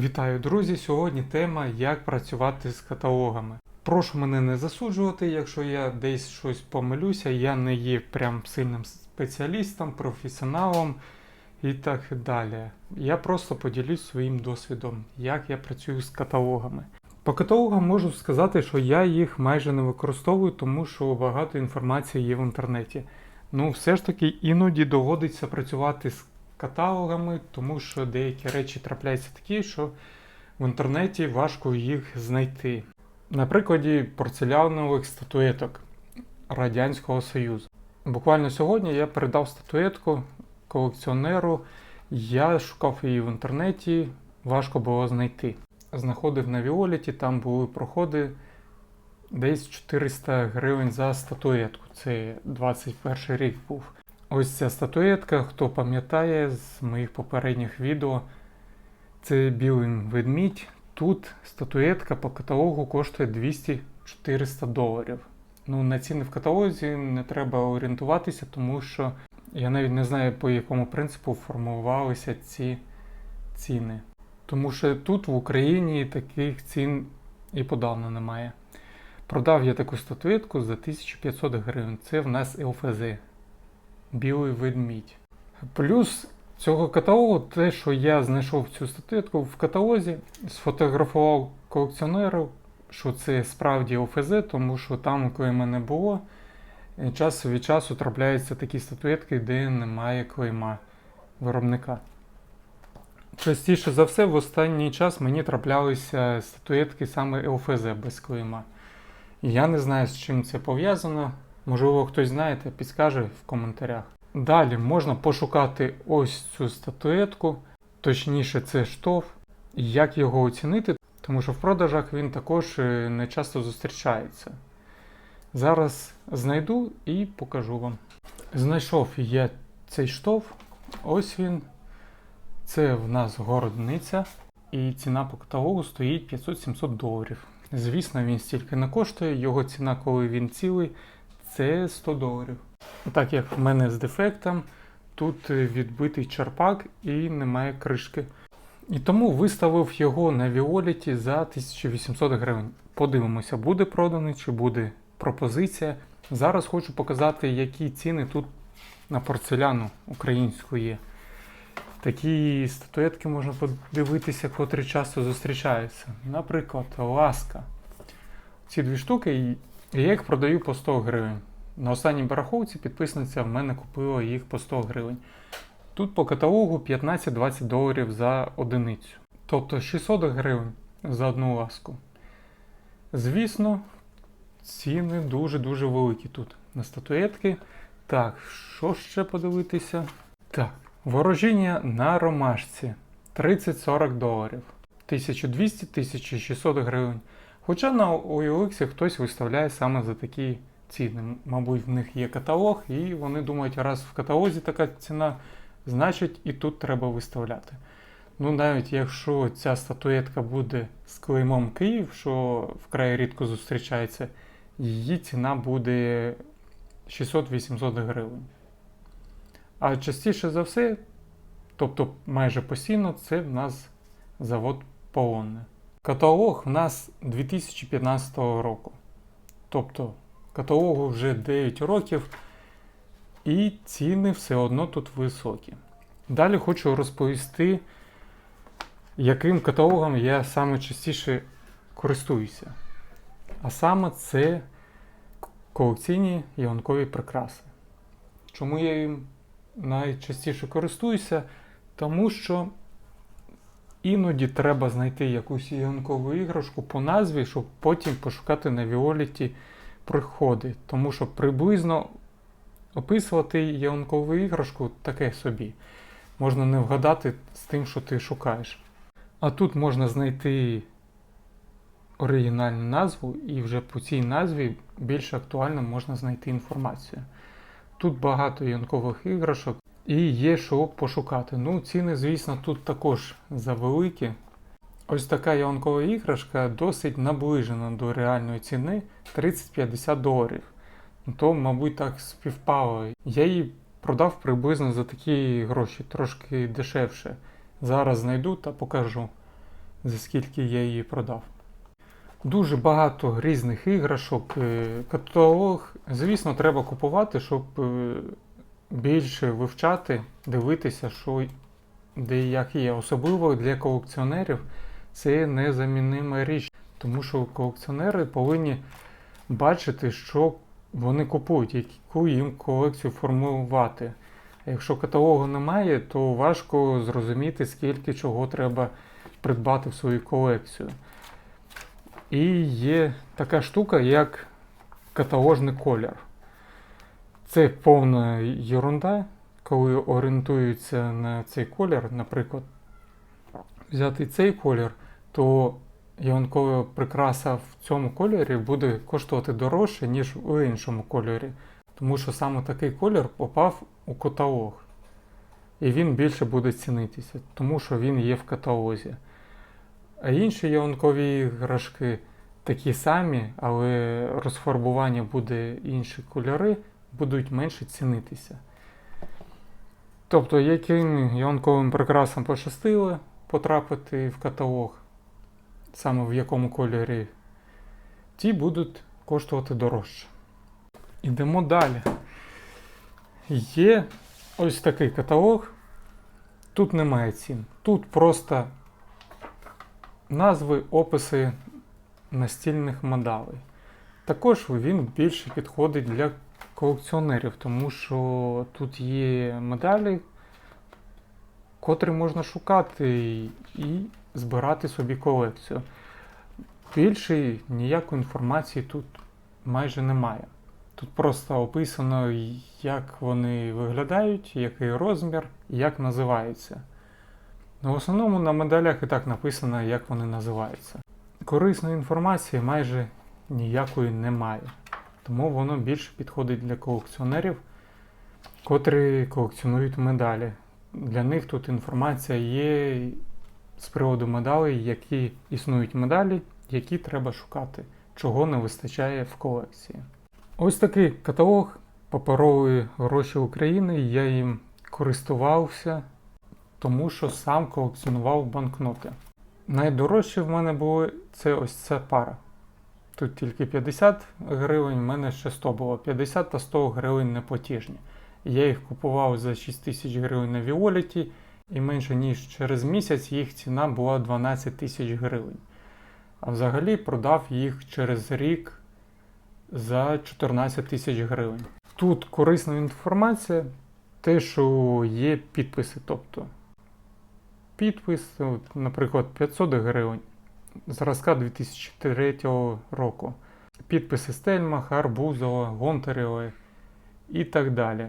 Вітаю, друзі! Сьогодні тема як працювати з каталогами. Прошу мене не засуджувати, якщо я десь щось помилюся, я не є прям сильним спеціалістом, професіоналом і так далі. Я просто поділюсь своїм досвідом, як я працюю з каталогами. По каталогам можу сказати, що я їх майже не використовую, тому що багато інформації є в інтернеті. Ну, все ж таки іноді доводиться працювати з каталогами, тому що деякі речі трапляються такі, що в інтернеті важко їх знайти. На прикладі порцелянових статуеток Радянського Союзу. Буквально сьогодні я передав статуетку колекціонеру. Я шукав її в інтернеті, важко було знайти. Знаходив на Віоліті, там були проходи десь 400 гривень за статуетку. Це 21 рік був. Ось ця статуетка, хто пам'ятає з моїх попередніх відео, це білий ведмідь. Тут статуетка по каталогу коштує 200-400 доларів. Ну, на ціни в каталозі не треба орієнтуватися, тому що я навіть не знаю, по якому принципу формувалися ці ціни. Тому що тут в Україні таких цін і подавно немає. Продав я таку статуетку за 1500 гривень. Це в нас ЛФЗ. Білий ведмідь. Плюс цього каталогу, те, що я знайшов цю статуетку в каталозі, сфотографував колекціонеру, що це справді ОФЗ, тому що там, коли мене було, час від часу трапляються такі статуетки, де немає клейма виробника. Частіше за все, в останній час мені траплялися статуетки саме ЛФЗ без клейма. Я не знаю, з чим це пов'язано. Можливо, хтось знає, та підскаже в коментарях. Далі можна пошукати ось цю статуетку, точніше, це штоф, як його оцінити, тому що в продажах він також е, не часто зустрічається. Зараз знайду і покажу вам. Знайшов я цей штоф, ось він. Це в нас городниця, і ціна по каталогу стоїть 500-700 доларів. Звісно, він стільки не коштує, його ціна, коли він цілий, це 100 доларів. Так як в мене з дефектом, тут відбитий черпак і немає кришки. І тому виставив його на Віоліті за 1800 гривень. Подивимося, буде проданий чи буде пропозиція. Зараз хочу показати, які ціни тут на порцеляну українську є. Такі статуетки можна подивитися, котрі часто зустрічаються. Наприклад, ласка. Ці дві штуки, я їх продаю по 100 гривень. На останній бараховці підписниця в мене купила їх по 100 гривень. Тут по каталогу 15-20 доларів за одиницю. Тобто 600 гривень за одну ласку. Звісно, ціни дуже-дуже великі тут на статуетки. Так, що ще подивитися? Так, ворожіння на ромашці 30-40 доларів. 1200-1600 гривень. Хоча на OLX хтось виставляє саме за такі ціни. Мабуть, в них є каталог, і вони думають, раз в каталозі така ціна, значить і тут треба виставляти. Ну, навіть якщо ця статуетка буде з клеймом Київ, що вкрай рідко зустрічається, її ціна буде 600-800 гривень. А частіше за все, тобто майже постійно, це в нас завод Полонне. Каталог в нас 2015 року. Тобто каталогу вже 9 років, і ціни все одно тут високі. Далі хочу розповісти, яким каталогом я саме частіше користуюся. А саме це колекційні ялинкові прикраси. Чому я їм найчастіше користуюся? Тому що іноді треба знайти якусь ялинкову іграшку по назві, щоб потім пошукати на Віоліті приходи. Тому що приблизно описувати ялинкову іграшку таке собі. Можна не вгадати з тим, що ти шукаєш. А тут можна знайти оригінальну назву, і вже по цій назві більш актуально можна знайти інформацію. Тут багато янкових іграшок і є що пошукати. Ну, ціни, звісно, тут також завеликі. Ось така ялинкова іграшка досить наближена до реальної ціни 30-50 доларів. То, мабуть, так співпало. Я її продав приблизно за такі гроші, трошки дешевше. Зараз знайду та покажу. за скільки я її продав. Дуже багато різних іграшок. Е, Каталог, звісно, треба купувати, щоб е, більше вивчати, дивитися, що де і як є. Особливо для колекціонерів це незамінима річ, тому що колекціонери повинні бачити, що вони купують, яку їм колекцію формувати. Якщо каталогу немає, то важко зрозуміти, скільки чого треба придбати в свою колекцію. І є така штука, як каталожний колір. Це повна ерунда, коли орієнтуються на цей колір, наприклад, взяти цей колір, то ялинкова прикраса в цьому кольорі буде коштувати дорожче, ніж у іншому кольорі. Тому що саме такий колір попав у каталог. І він більше буде цінитися, тому що він є в каталозі. А інші ялинкові іграшки такі самі, але розфарбування буде інші кольори, будуть менше цінитися. Тобто, яким ялинковим прикрасам пощастило потрапити в каталог, саме в якому кольорі, ті будуть коштувати дорожче. Ідемо далі. Є ось такий каталог. Тут немає цін. Тут просто назви, описи настільних моделей. Також він більше підходить для колекціонерів, тому що тут є медалі, котрі можна шукати і- збирати собі колекцію. Більше ніякої інформації тут майже немає. Тут просто описано, як вони виглядають, який розмір, як називаються. Ну, в основному на медалях і так написано, як вони називаються. Корисної інформації майже ніякої немає. Тому воно більше підходить для колекціонерів, котрі колекціонують медалі. Для них тут інформація є з приводу медалей, які існують медалі, які треба шукати, чого не вистачає в колекції. Ось такий каталог паперової гроші України. Я їм користувався, тому що сам колекціонував банкноти. Найдорожчі в мене були це ось ця пара. Тут тільки 50 гривень, в мене ще 100 було. 50 та 100 гривень неплатіжні. Я їх купував за 6 тисяч гривень на Віоліті, і менше ніж через місяць їх ціна була 12 тисяч гривень. А взагалі продав їх через рік за 14 тисяч гривень. Тут корисна інформація, те, що є підписи. Тобто підпис, наприклад, 500 гривень зразка 2003 року. Підписи Стельмаха, Арбузова, Гонтарєва і так далі.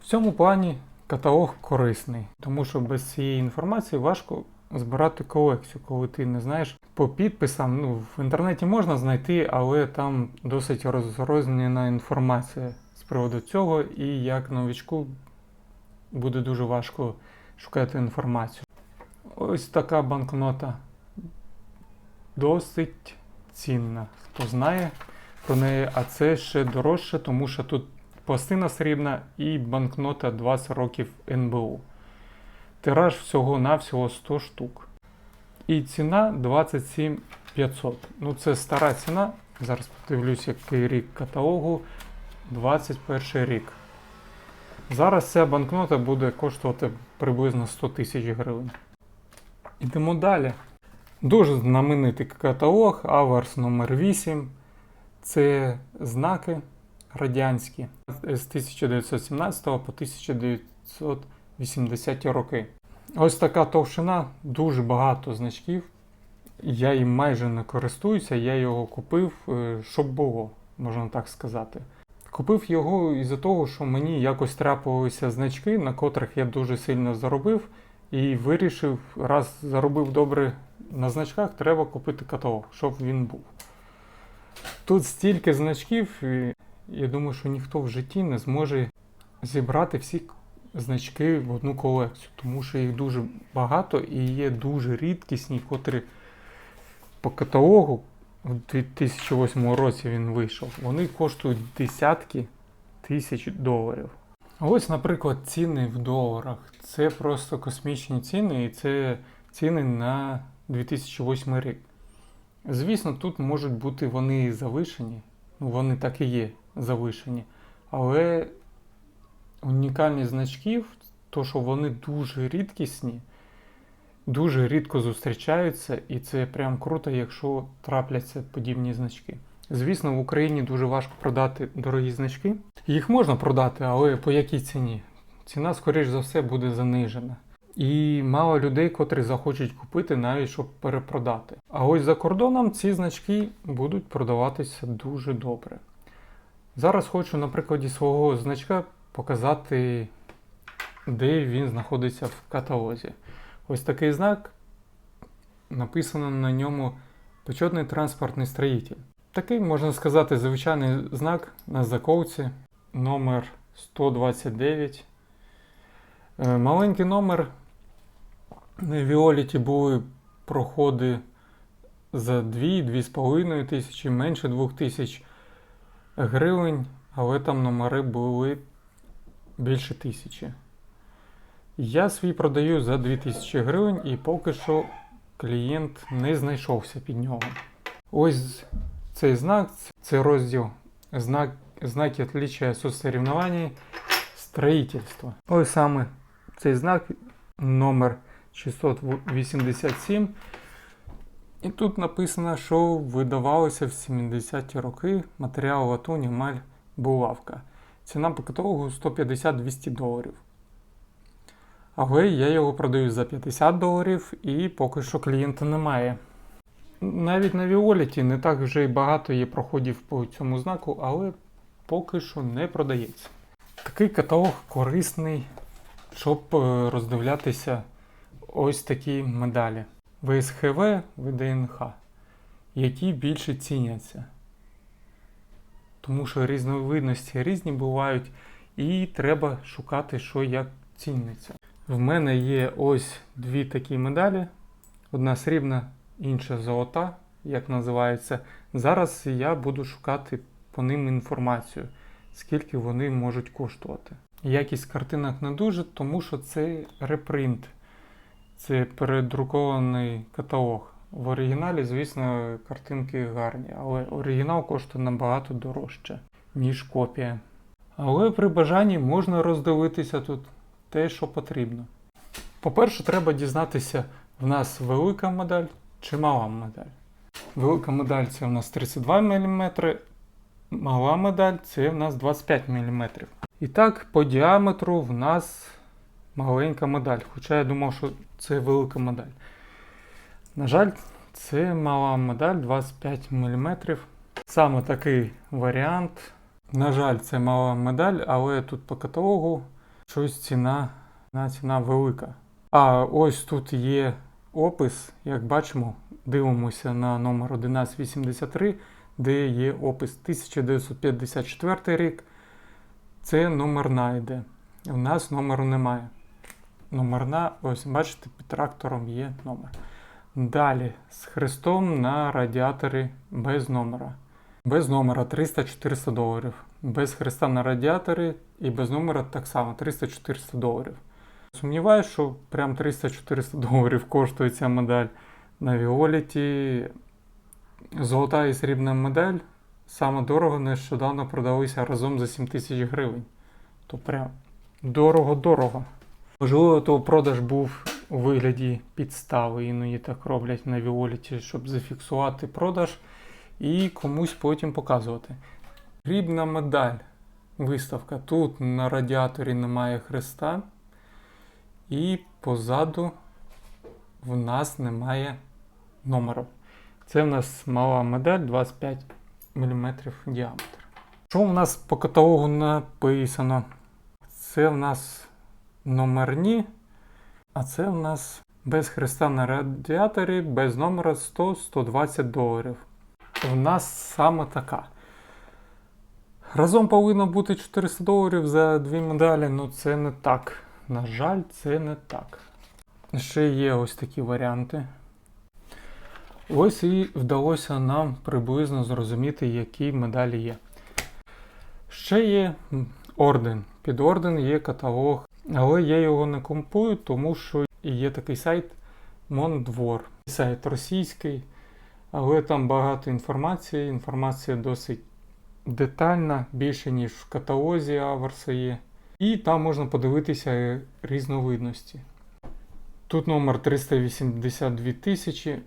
В цьому плані каталог корисний, тому що без цієї інформації важко збирати колекцію, коли ти не знаєш по підписам. Ну, в інтернеті можна знайти, але там досить розрознена інформація з приводу цього, і як новичку буде дуже важко шукати інформацію. Ось така банкнота досить цінна. Хто знає про неї, а це ще дорожче, тому що тут пластина срібна і банкнота 20 років НБУ. Тираж всього-навсього 100 штук. І ціна 27 500. Ну, це стара ціна. Зараз подивлюсь, який рік каталогу. 21 рік. Зараз ця банкнота буде коштувати приблизно 100 тисяч гривень. Ідемо далі. Дуже знаменитий каталог Аверс номер 8 Це знаки радянські з 1917 по 1980 роки. Ось така товщина, дуже багато значків. Я їм майже не користуюся, я його купив, е, щоб було, можна так сказати. Купив його із-за того, що мені якось трапилися значки, на котрих я дуже сильно заробив, і вирішив, раз заробив добре на значках, треба купити каталог, щоб він був. Тут стільки значків, і я думаю, що ніхто в житті не зможе зібрати всі значки в одну колекцію, тому що їх дуже багато і є дуже рідкісні, котрі по каталогу у 2008 році він вийшов. Вони коштують десятки тисяч доларів. Ось, наприклад, ціни в доларах. Це просто космічні ціни, і це ціни на 2008 рік. Звісно, тут можуть бути вони завишені, ну вони так і є завишені, але унікальність значків, то що вони дуже рідкісні, дуже рідко зустрічаються, і це прям круто, якщо трапляться подібні значки. Звісно, в Україні дуже важко продати дорогі значки. Їх можна продати, але по якій ціні? Ціна, скоріш за все, буде занижена. І мало людей, котрі захочуть купити, навіть щоб перепродати. А ось за кордоном ці значки будуть продаватися дуже добре. Зараз хочу на прикладі свого значка показати, де він знаходиться в каталозі. Ось такий знак. Написано на ньому почетний транспортний строїтель. Такий, можна сказати, звичайний знак на заколці номер 129. Е, Маленький номер. Віоліті були проходи за 2-2,5 тисячі, менше 2 тисяч гривень, але там номери були більше тисячі. Я свій продаю за 2000 гривень і поки що клієнт не знайшовся під нього. Ось цей знак це розділ знак, знаки отличия сосоревнований строительства. Ось саме цей знак номер 687. І тут написано, що видавалося в 70-ті роки матеріал латунь емаль булавка. Ціна по каталогу 150-200 доларів. Але я його продаю за 50 доларів і поки що клієнта немає. Навіть на Віоліті не так вже й багато є проходів по цьому знаку, але поки що не продається. Такий каталог корисний, щоб е, роздивлятися ось такі медалі. ВСХВ, ВДНХ, які більше ціняться. Тому що різновидності різні бувають, і треба шукати, що як ціниться. В мене є ось дві такі медалі: одна срібна, інша золота, як називається. Зараз я буду шукати по ним інформацію, скільки вони можуть коштувати. Якість картинок не дуже, тому що це репринт. Це передрукований каталог. В оригіналі, звісно, картинки гарні, але оригінал коштує набагато дорожче, ніж копія. Але при бажанні можна роздивитися тут те, що потрібно. По-перше, треба дізнатися, в нас велика медаль чи мала медаль. Велика медаль це у нас 32 мм, мала медаль це в нас 25 мм. І так, по діаметру в нас маленька медаль. Хоча я думав, що це велика медаль. На жаль, це мала медаль 25 мм. Саме такий варіант. На жаль, це мала медаль, але тут по каталогу щось ціна, ціна, велика. А ось тут є опис, як бачимо, дивимося на номер 1183, де є опис 1954 рік. Це номерна йде. У нас номеру немає. Номерна, ось бачите, під трактором є номер. Далі з хрестом на радіаторі без номера. Без номера 300-400 доларів. Без хреста на радіаторі і без номера так само 300-400 доларів. Сумніваюся, що прям 300-400 доларів коштує ця медаль. На Віоліті золота і срібна медаль саме дорого нещодавно продалися разом за 7 тисяч гривень. То прям дорого-дорого. Можливо, то продаж був у вигляді підстави, іноді так роблять на Віоліті, щоб зафіксувати продаж і комусь потім показувати. Срібна медаль. Виставка. Тут на радіаторі немає хреста, і позаду в нас немає номеру. Це в нас мала медаль 25 мм діаметр. Що в нас по каталогу написано? Це в нас номерні, а це в нас без хреста на радіаторі, без номера 100-120 доларів. В нас саме така. Разом повинно бути 400 доларів за дві медалі, ну це не так. На жаль, це не так. Ще є ось такі варіанти. Ось і вдалося нам приблизно зрозуміти, які медалі є. Ще є орден. Під орден є каталог, але я його не купую, тому що є такий сайт Мондвор. сайт російський, але там багато інформації. Інформація досить детальна, більше ніж в каталозі Аверса є. І там можна подивитися різновидності. Тут номер 382 тисячі.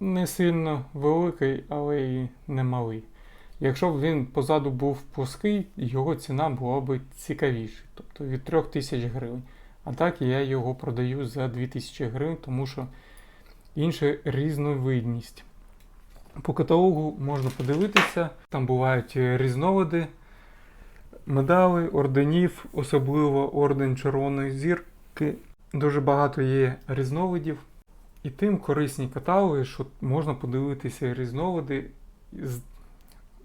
Не сильно великий, але і не малий. Якщо б він позаду був плоский, його ціна була б цікавіша, тобто від 3 тисяч гривень. А так я його продаю за 2000 гривень, тому що інша різновидність. По каталогу можна подивитися, там бувають різновиди, медалей, орденів, особливо орден Червоної зірки. Дуже багато є різновидів. І тим корисні каталоги, що можна подивитися різновиди,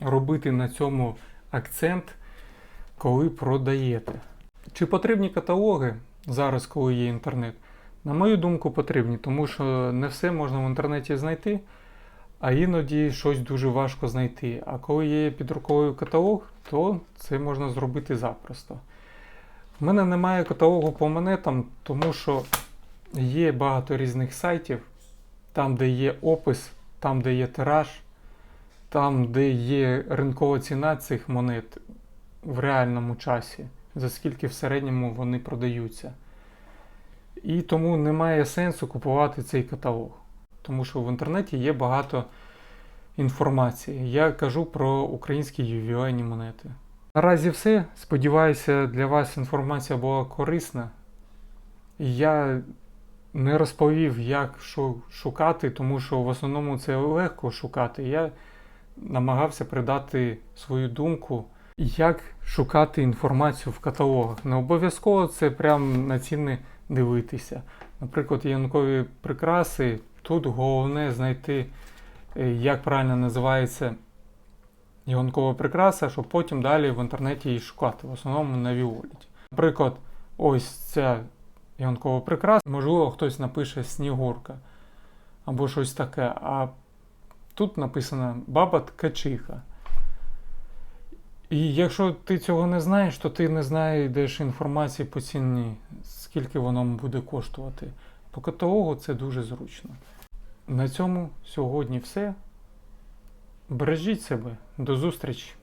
робити на цьому акцент, коли продаєте. Чи потрібні каталоги зараз, коли є інтернет? На мою думку, потрібні, тому що не все можна в інтернеті знайти, а іноді щось дуже важко знайти. А коли є підрукою каталог, то це можна зробити запросто. В мене немає каталогу по монетам, тому що є багато різних сайтів, там, де є опис, там, де є тираж, там, де є ринкова ціна цих монет в реальному часі, за скільки в середньому вони продаються. І тому немає сенсу купувати цей каталог. Тому що в інтернеті є багато інформації. Я кажу про українські ювілейні монети. Наразі все. Сподіваюся, для вас інформація була корисна. Я не розповів, як шукати, тому що в основному це легко шукати. Я намагався придати свою думку, як шукати інформацію в каталогах. Не обов'язково це прям на ціни дивитися. Наприклад, янкові прикраси. Тут головне знайти, е, як правильно називається янкова прикраса, щоб потім далі в інтернеті її шукати. В основному на Віоліті. Наприклад, ось ця янкова прикраса, можливо, хтось напише Снігурка або щось таке. А тут написано баба ткачиха. І якщо ти цього не знаєш, то ти не знайдеш інформації по ціні, скільки воно буде коштувати. По каталогу це дуже зручно. На цьому сьогодні все. Бережіть себе. До зустрічі!